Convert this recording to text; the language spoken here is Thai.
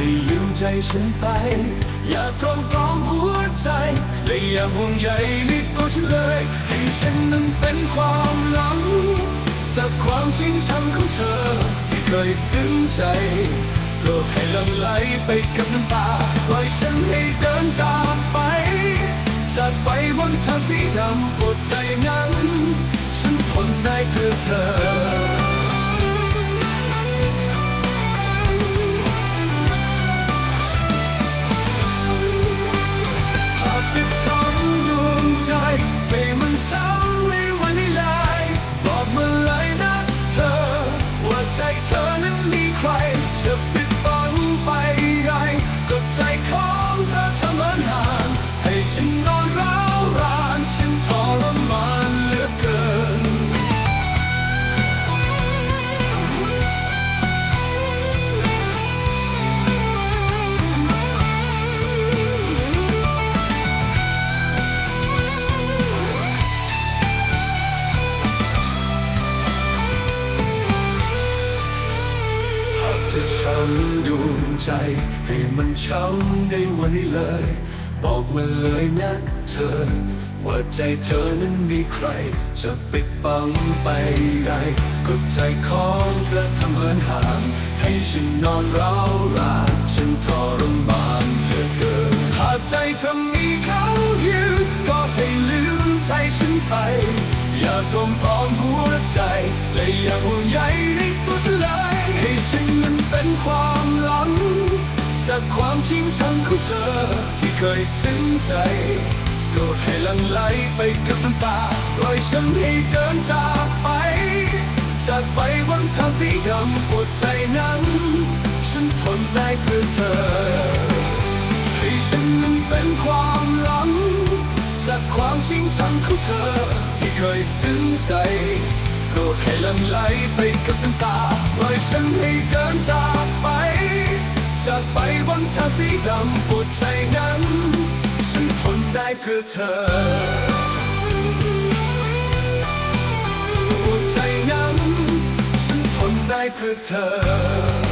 ได้ลืมใจฉันไป อย่าทนปลอมหัวใจและอย่าห่วงใยในตัวฉันเลย ให้ฉันนั้นเป็นความหลัง จากความจริงชังของเธอ ที่เคยซึ้งใจโปรดให้ลังไหลไปกับน้ำตาปล่อยฉันให้เดินจากไปจากไปบนทางสีดำปวดใจนั้น ฉันทนได้เพื่อเธอำดวงใจ ให้มันช้ำในวันนี้เลย บอกมาเลยนะเธอ ว่าใจเธอนั้นมีใคร จะปิดบังไปได้ก็ใจของเธอทำเหินห่าง ให้ฉันนอนร้าวรานฉันทรมานเหลือเกินหากใจเธอมีเขาอยู่ก็ให้ลืมใจฉันไป อย่าทมทอมหัวใจ จากความชิงชังของเธอ ที่เคยซึ้งใจโปรดให้ลังไหลไปกับน้ำตาปล่อยฉันให้เดินจากไป จากไปบนทางสีดำปวดใจนั้น ฉันทนได้เพื่อเธอ ให้ฉันนั้นเป็นความหลัง จากความชิงชังของเธอ ที่เคยซึ้งใจโปรดให้ลังไหลไปกับน้ำตาปล่อยฉันให้เดินจากไป ความปวดใจนั้น ฉันทนได้เพื่อเธอปวดใจนั้น ฉันทนได้เพื่อเธอ